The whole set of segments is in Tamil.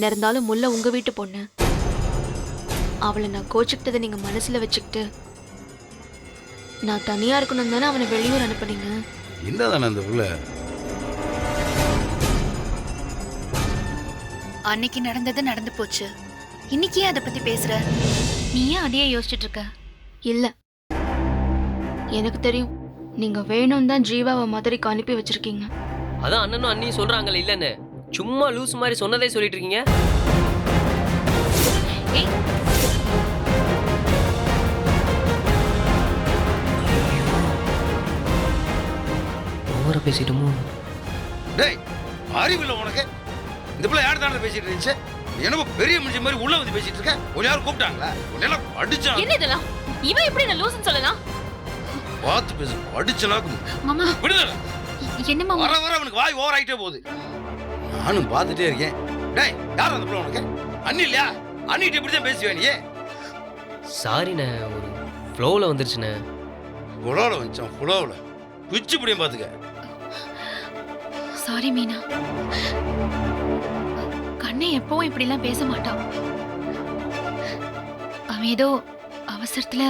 என்ன இருந்தாலும் முல்லை உங்க வீட்டு பொண்ணு. அவளை நான் கோச்சுக்கிட்டதை நீங்க மனசுல வச்சுக்கிட்டு நான் தனியா இருக்கணும் தானே அவனை வெளியூர் அனுப்புனீங்க? என்னதானே அந்த புள்ள அன்னைக்கு நடந்தது நடந்து போச்சு. இன்னைக்கு ஏன் அதை பத்தி பேசுற? நீ ஏன் அதையே யோசிச்சுட்டு இருக்க? இல்ல. எனக்கு தெரியும் நீங்க வேணும் தான் ஜீவாவை மதுரைக்கு அனுப்பி வச்சிருக்கீங்க. அதான் அண்ணனும் அண்ணியும் சொல்றாங்கல்ல இல்லன்னு. சும்மா லூஸ் மாதிரி சொன்னதே சொல்லிட்டு இருக்கீங்க ஓவரா பேசிட்டோமோ? டேய் அறிவில்லை உனக்கு. இந்த பிள்ளை யார் தானே பேசிட்டு இருந்துச்சு? என்னமோ பெரிய மனுஷன் மாதிரி உள்ள வந்து பேசிட்டு இருக்க. உன்னை யாரும் கூப்பிட்டாங்களா? உன்னெல்லாம் அடிச்சா என்ன இதெல்லாம்? இவன் எப்படி நான் லூசுன்னு சொல்லலாம்? பார்த்து பேசு அடிச்சனா மாமா. விடுதலை. என்ன மாமா? வர வர அவனுக்கு வாய் ஓவர் ஆயிட்டே போகுது. நானும் பார்த்துட்டே இருக்கேன். டேய் யார் அந்த பிள்ளை உனக்கு? அண்ணி இல்லையா? அண்ணிட்டு இப்படி தான் பேசுவேன் நீ? சாரிண்ணே ஒரு ஃப்ளோவில் வந்துருச்சுண்ணே. புலோவில் வச்சான் புலோவில் குச்சி பிடியும் பார்த்துக்க சாரி மீனா. கண்ணை எப்பவும் இப்படிலாம் பேச மாட்டான். அவன் ஏதோ அவசரத்துல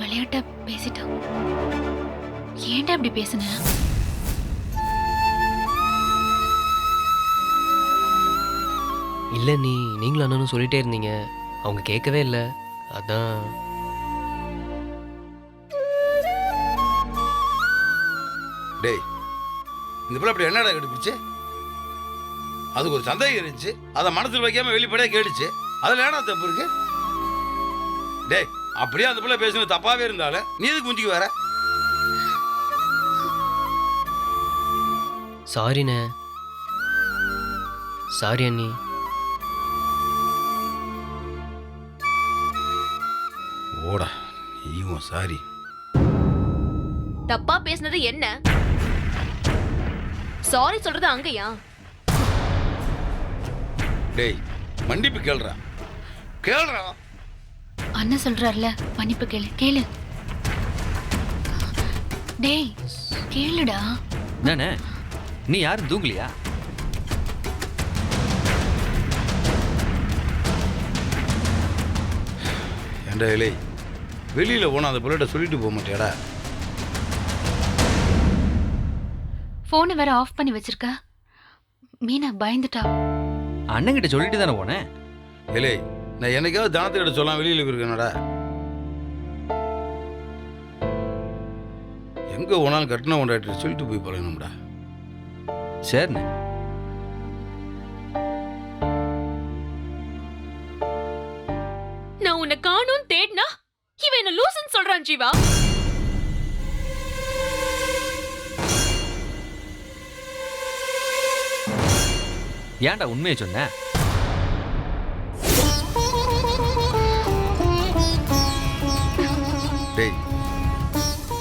விளையாட்ட பேசிட்டான். ஏன்டா இப்படி பேசுன? இல்லை நீ நீங்களும் அண்ணனும் சொல்லிட்டே இருந்தீங்க. அவங்க கேட்கவே இல்லை. அதான். டேய் இந்த பிள்ளை அப்படி என்னடா கண்டுபிடிச்சு? அதுக்கு ஒரு சந்தேகம் இருந்துச்சு. அதை மனசில் வைக்காம வெளிப்படையா கேட்டுச்சு. அதில் ஏடா தப்பு இருக்கு? டேய் அப்படியே அந்த பிள்ளை பேசுனது தப்பாவே இருந்தாலும் நீ எதுக்கு குஞ்சிக்கு வர? சாரிண்ணே சாரி அண்ணி. ஓடா நீயும் சாரி. தப்பா பேசுனது என்ன? சாரி சொல்றது அங்கயா? டேய் மன்னிப்பு கேளுடா. கேளுடா. அண்ணன் சொல்றாருல மன்னிப்பு கேளு கேளு. டேய் கேளுடா. என்னண்ணே? நீ யாரும் தூங்கலையா? ஏண்டா இலை? வெளியில் போனால் அந்த பிள்ளைகிட்ட சொல்லிட்டு போக மாட்டியாடா? போனை வேற ஆஃப் பண்ணி வச்சிருக்க. மீனா பயந்துட்டா. அண்ணன்கிட்ட சொல்லிட்டு தானே போனேன் இலை நான் என்னைக்காவது தனத்துக்கிட்ட சொல்லலாம் வெளியில் இருக்கேனடா எங்கே போனாலும் கட்டின கொண்டாட்டி சொல்லிட்டு போய் பழகணும்டா. சரிண்ணே. இவன் என்ன லூசுன்னு சொல்றான் ஜீவா. ஏன்டா உண்மையை சொன்ன? டேய்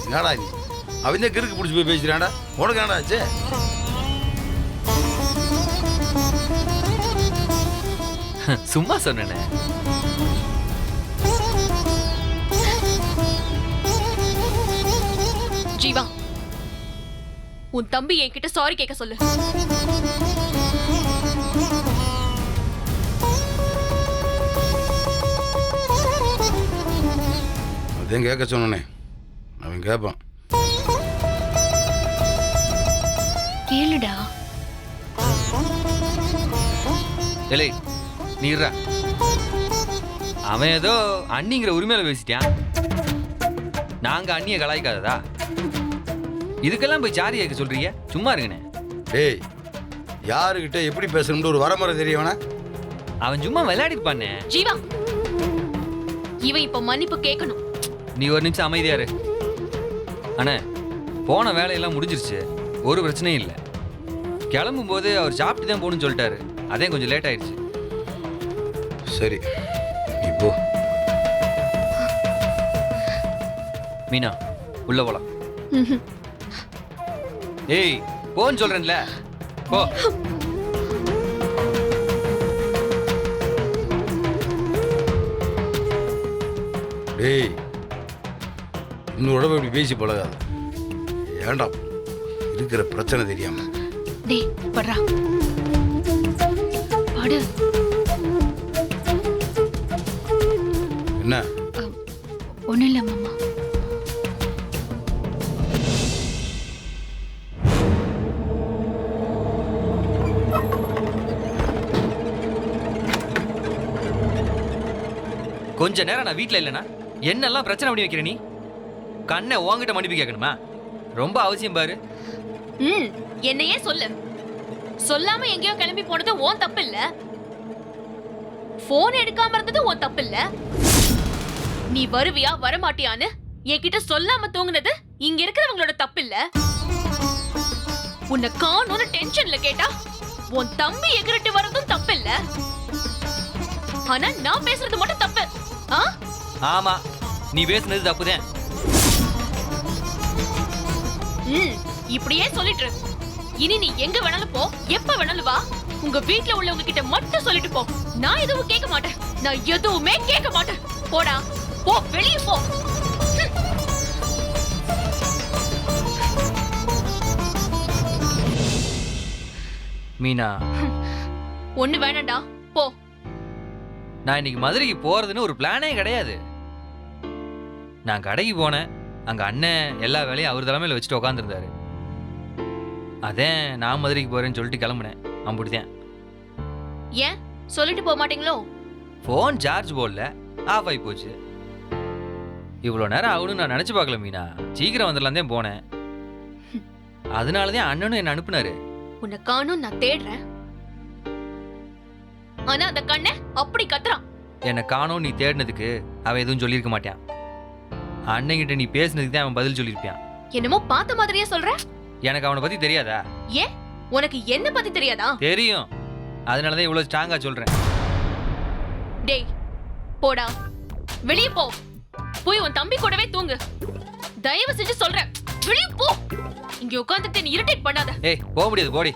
என்னடா நீ கிறுக்கு பிடிச்சி போய் பேசுறான்டா. உனக்கு என்னடா ஆச்சு? சும்மா சொன்னேண்ணே உன் தம்பி என்கிட்ட சாரி கேட்க சொல்லு. அதையும் கேட்க சொன்னனே. அவன் கேட்பான். கேளுடா. ஏலே நீ இருடா. அவன் ஏதோ அண்ணிங்கிற உரிமையில பேசிட்டான். நாங்க அண்ணிய கலாய்க்காததா? இதுக்கெல்லாம் போய் சாரி கேட்க சொல்றீங்க? சும்மா இருங்கண்ணே. டேய் யாருக்கிட்ட எப்படி பேசணும்னு ஒரு வரமுறை தெரியவனா? அவன் சும்மா விளையாடிப்பானே ஜீவா இவன் இப்ப மன்னிப்பு கேட்கணும். நீ ஒரு நிமிஷம் அமைதியா இரு. அண்ணே போன வேலையெல்லாம் முடிஞ்சிருச்சு. ஒரு பிரச்சனையும் இல்லை. கிளம்பும் போது அவர் சாப்பிட்டு தான் போகணும்னு சொல்லிட்டாரு. அதே கொஞ்சம் லேட் ஆயிடுச்சு. சரி நீ போ. மீனா உள்ள போலாம். ஏய் போன்னு சொல்றேன்ல. போ. டேய் இன்னும் உடம்பு இப்படி பேசி பழகாது. ஏண்டா இருக்கிற பிரச்சனை தெரியாம? டேய் படுறா. படு. என்ன? ஒன்றும் இல்லை மாமா. கொஞ்ச நேரம் நான் வீட்டில் இல்லைனா என்னெல்லாம் பிரச்சனை பண்ணி வைக்கிற நீ? கண்ணை உன்கிட்ட மன்னிப்பு கேட்கணுமா? ரொம்ப அவசியம் பாரு. ம் என்னையே சொல்லு. சொல்லாம எங்கேயோ கிளம்பி போனது உன் தப்பு இல்ல போன் எடுக்காம இருந்தது உன் தப்பு இல்ல நீ வருவியா வரமாட்டியான்னு என்கிட்ட சொல்லாம தூங்குனது இங்க இருக்கிறவங்களோட தப்பு இல்ல உன்னை காணும்னு டென்ஷன்ல கேட்டா உன் தம்பி எகிரிட்டு வர்றதும் தப்பு இல்ல ஆனா நான் பேசுறது மட்டும் தப்பு. ஆ? ஆமா நீ பேசுனது தப்புதான். ம் இப்படியே சொல்லிட்டு இரு. இனி நீ எங்க வேணாலும் போ எப்ப வேணாலும் வா. உங்க வீட்ல உள்ளவங்க கிட்ட மட்டும் சொல்லிட்டு போ. நான் எதுவும் கேட்க மாட்டேன். நான் எதுவுமே கேட்க மாட்டேன். போடா போ வெளிய போ. மீனா. ஒண்ணு வேணாம்டா. நான் இன்னைக்கு மதுரைக்கு போறதுன்னு ஒரு பிளானே கிடையாது. நான் கடைக்கு போனேன். அங்க அண்ணன் எல்லா வேலையும் அவர் தலைமையில வச்சுட்டு உட்காந்துருந்தாரு அதேன் நான் மதுரைக்கு போறேன்னு சொல்லிட்டு கிளம்புனேன். அம்புடிதான் ஏன்? சொல்லிட்டு போக மாட்டீங்களோ? ஃபோன் சார்ஜ் போடல. ஆஃப் ஆகி போச்சு. இவ்வளோ நேரம் ஆகும்னு நான் நினச்சி பார்க்கல மீனா. சீக்கிரம் வந்துடலாம் தான் போனேன். அதனால தான் அண்ணனும் என்னை அனுப்புனாரு. உன்னை காணும் நான் தேடுறேன். ஆனா அந்த கண்ணை அப்படி கத்துறான். என்னை காணோம் நீ தேடினதுக்கு அவன் எதுவும் சொல்லியிருக்க மாட்டான். அண்ணன்கிட்ட நீ பேசுனதுக்கு தான் அவன் பதில் சொல்லியிருப்பான். என்னமோ பார்த்த மாதிரியே சொல்ற? எனக்கு அவனை பற்றி தெரியாதா? உனக்கு என்ன பத்தி தெரியாதா? தெரியும். அதனால தான் இவ்வளோ ஸ்ட்ராங்காக சொல்கிறேன் டேய் போடா. வெளிய போ. போய் உன் தம்பி கூடவே தூங்கு. தயவு செஞ்சு சொல்றேன் வெளிய போ. இங்க உட்கார்ந்துட்டு நீ இரிட்டேட் பண்ணாத. ஏய் போக முடியாது போடி.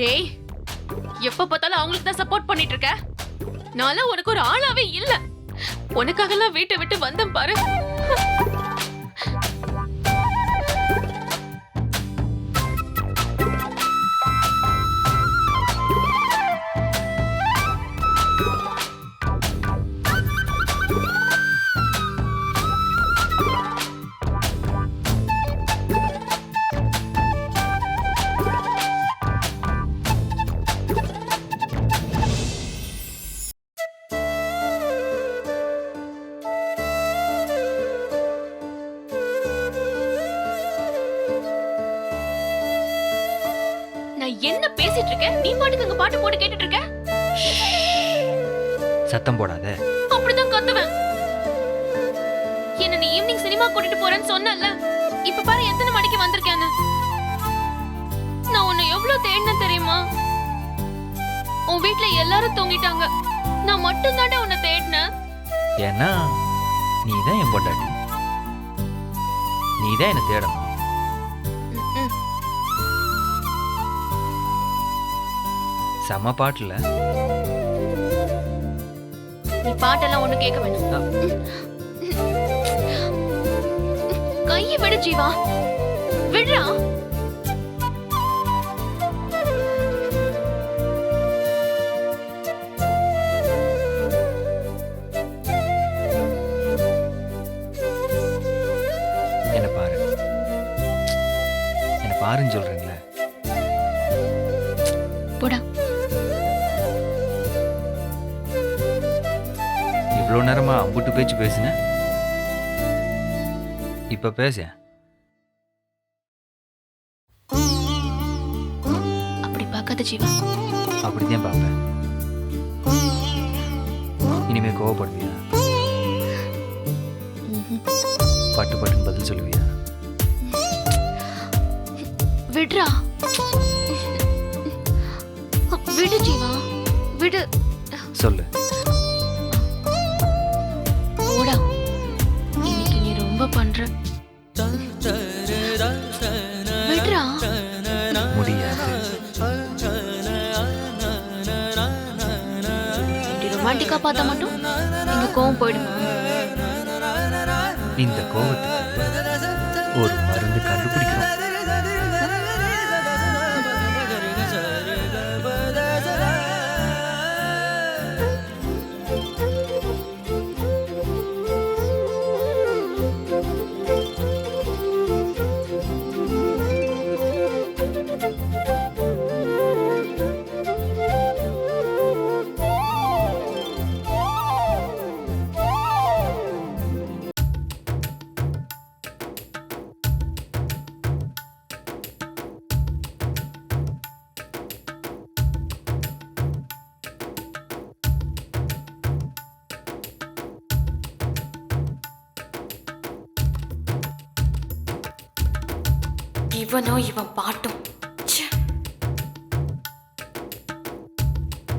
டேய் எப்ப பார்த்தாலும் அவங்களுக்கு தான் சப்போர்ட் பண்ணிட்டு இருக்க நான்லாம் உனக்கு ஒரு ஆளாவே இல்ல. உனக்காகலாம் வீட்டை விட்டு வந்தேன் பாரு. என்ன பேசிட்டு இருக்கேன் நீ பாட்டுக்கு அங்க பாட்டு போட்டு கேட்டுட்டு இருக்க? சத்தம் போடாத. அப்படிதான் கத்துவேன். என்ன நீ ஈவினிங் சினிமா கூட்டிட்டு போறேன்னு சொன்னல இப்ப பாரு எத்தனை மணிக்கு வந்திருக்கேன்னு. நான் உன்னை எவ்வளவு தேடினேன் தெரியுமா? உன் வீட்ல எல்லாரும் தூங்கிட்டாங்க. நான் மட்டும் தானே உன்னை தேடினேன். ஏன்னா நீ தான் என் பொண்டாட்டி. நீ தான் என்னை தேடணும். செம பாட்டில். நீ பாட்டெல்லாம் ஒண்ணு கேட்க வேணாம். கையை விடு ஜீவா. விடுறா. என்னை பாரு. என்னை பாருன்னு சொல்கிறீங்களே அம்புட்டு பேச்சு பேசுனேன். இப்போ பேச. அப்படி பார்க்காத ஜீவா. அப்படித்தான் பார்ப்பேன். இனிமே கோவப்படுவியா. பட்டு பட்டுன்னு பதில் சொல்லுவியா? விடுறா. விடு ஜீவா. விடு. சொல்லு. பண்ற? விடுறா. முடியாது ரொமான்டிக்கா பார்த்தா மட்டும் எங்க கோவம் போயிடுமா? இந்த கோவத்துக்கு ஒரு மருந்து கண்டுபிடிக்கிறோம். இவனோ இவன் பாட்டும்.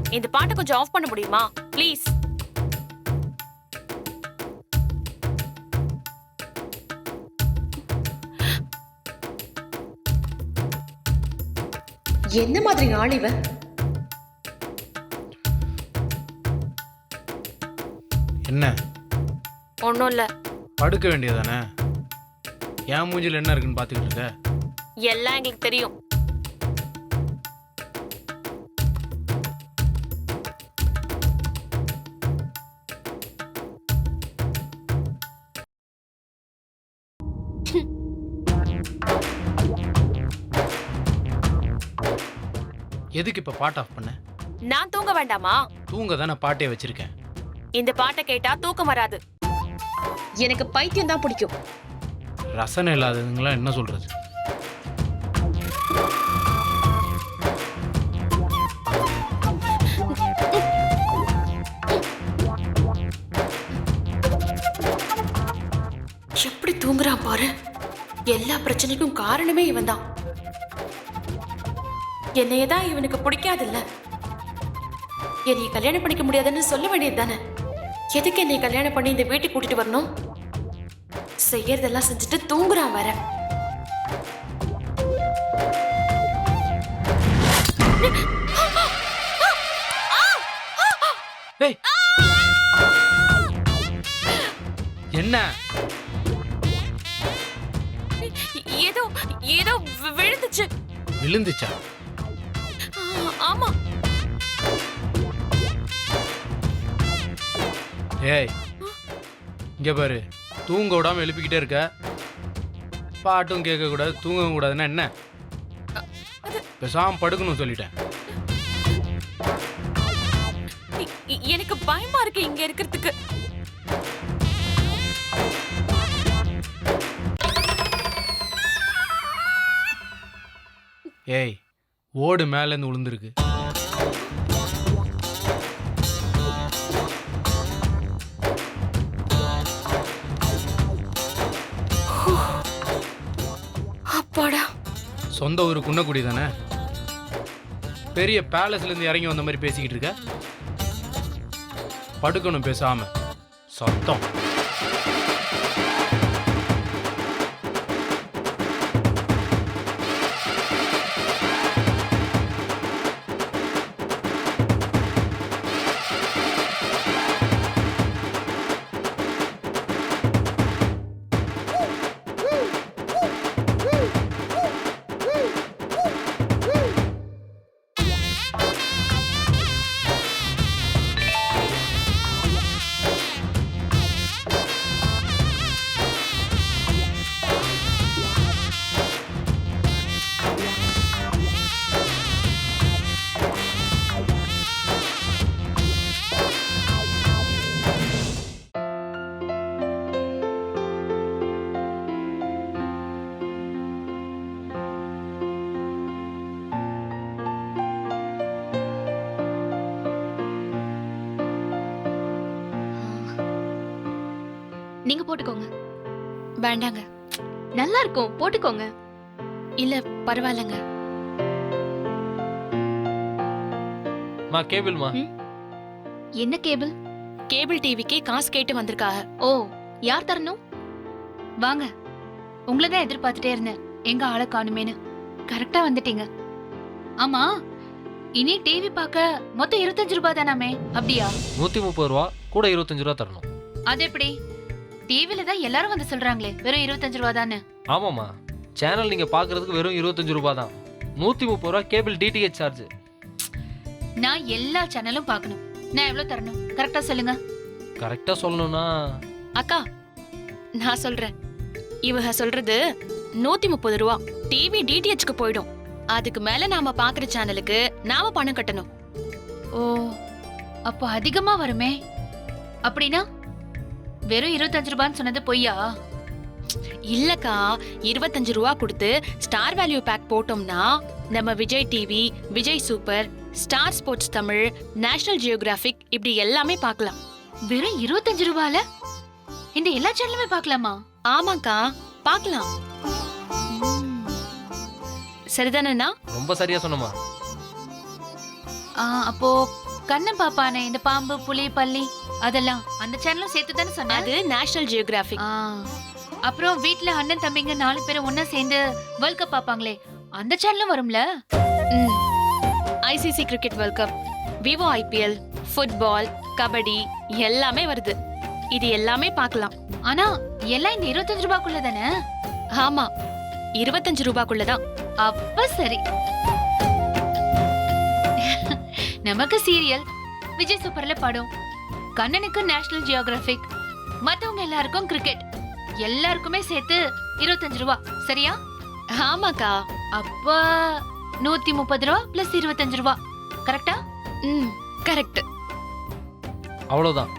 இந்த பாட்டை கொஞ்சம் ஆஃப் பண்ண முடியுமா? ப்ளீஸ் என்ன மாதிரி ஆள் இவ? என்ன? ஒன்றும் இல்லை. படுக்க வேண்டியதானே என் மூஞ்சில என்ன இருக்குன்னு பார்த்துக்கிட்டு இருக்க? எல்லாம் எங்களுக்கு தெரியும். எதுக்கு இப்போ பாட் ஆஃப் பண்ண? நான் தூங்க வேண்டாமா? தூங்க தானே பாட்டே வச்சிருக்கேன். இந்த பாட்டை கேட்டா தூக்கம் வராது. எனக்கு பைத்தியம் தான் பிடிக்கும். ரசனை இல்லாததுங்களாம் என்ன சொல்றது? பாரு எல்லா பிரச்சனைக்கும் காரணமே இவன் தான் என்னைய தான் இவனுக்கு பிடிக்காதுல்ல? என்னை கல்யாணம் பண்ணிக்க முடியாதுன்னு சொல்ல வேண்டியது தானே எதுக்கு என்னை கல்யாணம் பண்ணி இந்த வீட்டுக்கு கூட்டிட்டு வரணும்? செய்யறதெல்லாம் செஞ்சுட்டு தூங்குறான் வர என்ன? ஏதோ விழுந்துச்சு. விழுந்துச்சா? ஆமா. ஏய் இங்க பாரு. தூங்க விடாம எழுப்பிக்கிட்டே இருக்க. பாட்டும் கேட்க கூடாது தூங்கவும் கூடாதுன்னா என்ன? பேசாம படுக்கணும் சொல்லிட்டேன். ஏய் ஓடு மேலேருந்து விழுந்திருக்கு அப்பாடா. சொந்த ஊர் குன்னக்குடி தானே? பெரிய பேலஸ்லேருந்து இறங்கி வந்த மாதிரி பேசிக்கிட்டு இருக்க? படுக்கணும் பேசாம. சத்தம். வேண்டாங்க. நல்லா இருக்கும் போட்டுக்கோங்க. இல்ல பரவாயில்லங்க. மா கேபிள்மா என்ன கேபிள்? கேபிள் டிவிக்கு காசு கேட்டு வந்திருக்காக. ஓ யார் தரணும்? வாங்க. உங்களை தான் எதிர்பார்த்துட்டே இருந்தேன். எங்க ஆளை காணுமேனு. கரெக்டா வந்துட்டீங்க. ஆமா இனி டிவி பார்க்க மொத்தம் இருபத்தஞ்சு ரூபாய் தானாமே. அப்படியா? நூற்றி முப்பது ரூபா கூட இருபத்தஞ்சு ரூபா தரணும். அது எப்படி டிவில தான் எல்லாரும் வந்து சொல்றாங்களே வெறும் இருபத்தஞ்சு ரூபா தானே ஆமாம்மா. சேனல் நீங்கள் பார்க்குறதுக்கு வெறும் இருபத்தஞ்சு ரூபா தான். நூற்றி முப்பது ரூபா கேபிள் டிடிஹெச் சார்ஜ் நான் எல்லா சேனலும் பார்க்கணும் நான் எவ்வளவு தரணும்? கரெக்டா சொல்லுங்க. கரெக்டாக சொல்லணும்னா? அக்கா நான் சொல்றேன். இவங்க சொல்றது நூத்தி முப்பது ரூபா டிவி டிடிஹெச்க்கு போயிடும். அதுக்கு மேல நாம பாக்குற சேனலுக்கு நாம பணம் கட்டணும். ஓ அப்போ அதிகமா வருமே? அப்படின்னா? வெறும் இருபத்தஞ்சு ரூபான்னு சொன்னது பொய்யா? இல்லக்கா இருபத்தஞ்சு ரூபா கொடுத்து ஸ்டார் வேல்யூ பேக் போட்டோம்னா நம்ம Vijay TV Vijay super star sports Tamil national geographic இப்படி எல்லாமே பார்க்கலாம். வெறும் இருபத்தஞ்சு ரூபால? இந்த எல்லா சேனலுமே பார்க்கலாமா? ஆமாக்கா பார்க்கலாம். சரிதானேண்ணா? ரொம்ப சரியா சொன்னமா ஆ, அப்போ கண்ணன் பாப்பானே இந்த பாம்பு புலி பல்லி அதெல்லாம் அந்த சேனலும் சேர்த்து தானே சொன்ன அது நேஷனல் ஜியோகிராஃபிக் ஆ, அப்புறம் வீட்ல அண்ணன் தம்பிங்க நாலு பேரும் ஒண்ணா சேர்ந்து வேர்ல்ட் கப் பாப்பாங்களே அந்த சேனலும் வரும்ல? ICC cricket world cup Vivo IPL football kabaddi எல்லாமே வருது. இது எல்லாமே பார்க்கலாம். ஆனா எல்லாம் இந்த இருபத்தஞ்சு ரூபாய்க்குள்ள தானே ஆமா இருபத்தஞ்சு ரூபாய்க்குள்ளதான். அப்ப சரி. நமக்கு சீரியல் விஜய் சூப்பர்ல படம் கண்ணனுக்கு நேஷனல் ஜியோகிராபிக் மத்தவங்க எல்லாருக்கும் கிரிக்கெட் எல்லாருக்குமே சேர்த்து இருபத்தஞ்சு ரூபா சரியா? ஆமாக்கா. அப்ப நூத்தி முப்பது ரூபா பிளஸ் இருபத்தஞ்சு ரூபா கரெக்டா ம் கரெக்ட் அவ்வளவுதான்.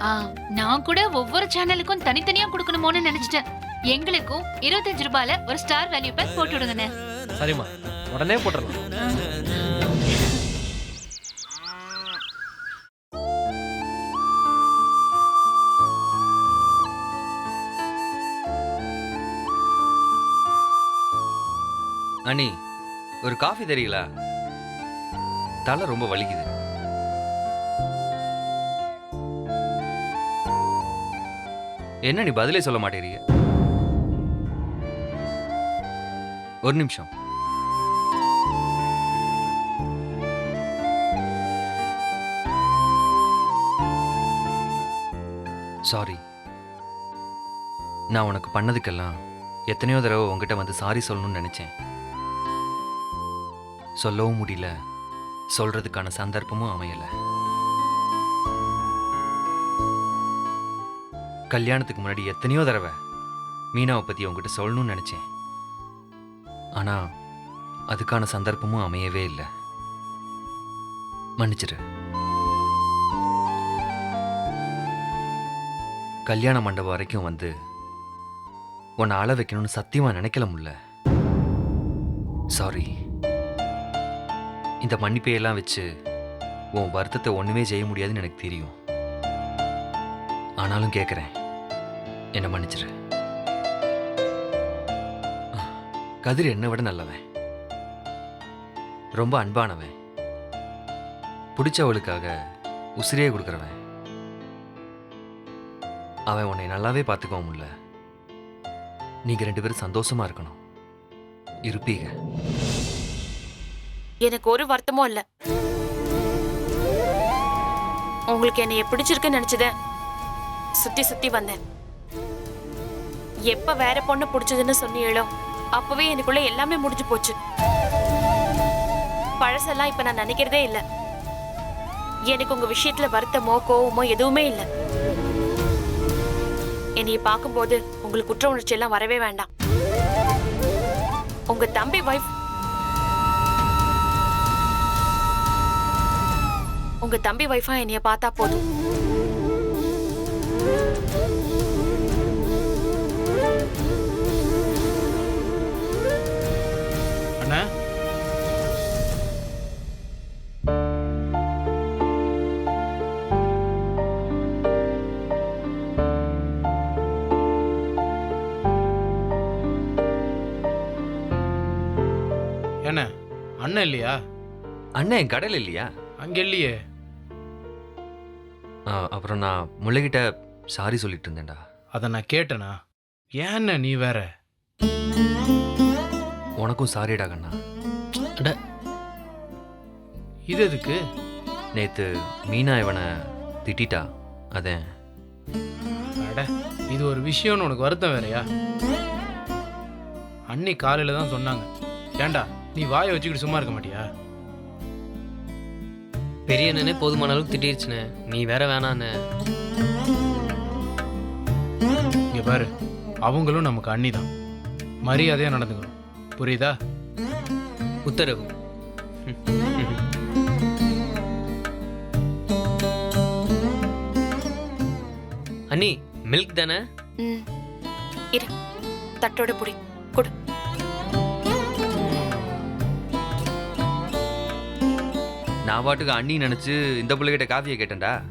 ஆ, நான் கூட ஒவ்வொரு சேனலுக்கும் தனித்தனியா கொடுக்கணுமோன்னு நினைச்சிட்டேன். எங்களுக்கும் இருபத்தஞ்சு ரூபாயில ஒரு ஸ்டார் வேல்யூ பேக் போட்டு விடுங்கண்ணே. சரிம்மா உடனே போட்டுடலாம். அண்ணி ஒரு காஃபி தெரியுங்களா தலை ரொம்ப வலிக்குது. என்ன நீ பதிலே சொல்ல மாட்டேறீங்க? ஒரு நிமிஷம். சாரி நான் உனக்கு பண்ணதுக்கெல்லாம் எத்தனையோ தடவை உங்ககிட்ட வந்து சாரி சொல்லணும்னு நினைச்சேன். சொல்லவும் முடியல. சொல்றதுக்கான சந்தர்ப்பமும் அமையல. கல்யாணத்துக்கு முன்னாடி எத்தனையோ தடவை மீனாவை பத்தி உங்ககிட்ட சொல்லணும்னு நினைச்சேன். ஆனா அதுக்கான சந்தர்ப்பமும் அமையவே இல்லை. மன்னிச்சிரு கல்யாண மண்டபம் வரைக்கும் வந்து உன்னை அழ வைக்கணும்னு சத்தியமா நினைக்கல முடியல சாரி இந்த மன்னிப்பையெல்லாம் வச்சு உன் வருத்தத்தை ஒண்ணுமே செய்ய முடியாதுன்னு எனக்கு தெரியும். ஆனாலும் கேட்குறேன் என்னை மன்னிச்சிரு. கதிர் என்னை விட நல்லவன். ரொம்ப அன்பானவன். பிடிச்சவளுக்காக உசிரியே கொடுக்குறவன். அவன் உன்னை நல்லாவே பார்த்துக்கவும் முடியல நீங்க ரெண்டு பேரும் சந்தோஷமா இருக்கணும். இருப்பீங்க. எனக்கு ஒரு வருத்தமும் இல்ல. உங்களுக்கு என்னைய பிடிச்சிருக்குன்னு நினைச்சதேன் சுத்தி சுத்தி வந்தேன். எப்ப வேற பொண்ணு பிடிச்சதுன்னு சொன்னீங்களோ அப்பவே எனக்குள்ள எல்லாமே முடிஞ்சு போச்சு. பழசெல்லாம் இப்ப நான் நினைக்கிறதே இல்ல. எனக்கு உங்க விஷயத்துல வருத்தமோ கோவமோ எதுவுமே இல்ல. என்னைய பார்க்கும்போது உங்களுக்கு குற்ற உணர்ச்சி எல்லாம் வரவே வேண்டாம். உங்க தம்பி வைஃப் உங்க தம்பி வைஃபா என்னைய பார்த்தா போதும். அண்ணா. என்ன அண்ணன் இல்லையா? அண்ணன் என் கடையில் இல்லையா? அங்க இல்லையே. அப்புறம் நான் முல்லைகிட்ட சாரி சொல்லிட்டு இருந்தேன்டா அதை நான் கேட்டேனா? ஏன்ன நீ வேற? உனக்கும் சாரிடா கண்ணா. இது எதுக்கு? நேத்து மீனா இவனை திட்டிட்டா அதேன் அட இது ஒரு விஷயம்னு உனக்கு வருத்தம் வேறயா? அன்னி காலையில தான் சொன்னாங்க. ஏன்டா நீ வாயை வச்சுக்கிட்டு சும்மா இருக்க மாட்டியா? பெரிய அண்ணனே போதுமான அளவுக்கு திட்டிருச்சுண்ணே. நீ வேற வேணாண்ணே. இங்க பாரு அவங்களும் நமக்கு அண்ணி தான் மரியாதையா நடந்துக்கணும். புரியுதா? உத்தரவு. அண்ணி மில்க் தானே? ம். இரு தட்டோட புடி கொடு. நான் பாட்டுக்கு அண்ணி நினைச்சு இந்த பிள்ளைகிட்ட காஃபியை கேட்டேன்டா.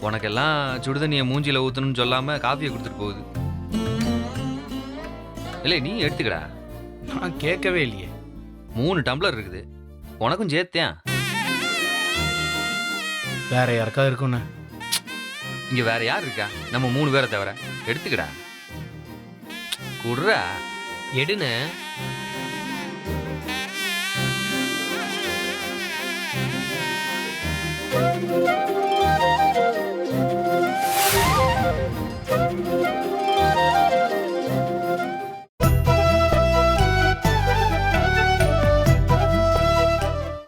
உனக்கெல்லாம் சுடுதண்ணியை மூஞ்சில ஊத்தணும்னு சொல்லாம காஃபியை கொடுத்துட்டு போகுது. இல்லை நீ எடுத்துக்கடா. நான் கேட்கவே இல்லையே. மூணு டம்ளர் இருக்குது. உனக்கும் சேர்த்தேன் வேற யாருக்காவது இருக்கும்ண்ணே இங்க வேற யார் இருக்கா? நம்ம மூணு பேரை தவிர. எடுத்துக்கடா. குடுறா. எடுண்ணே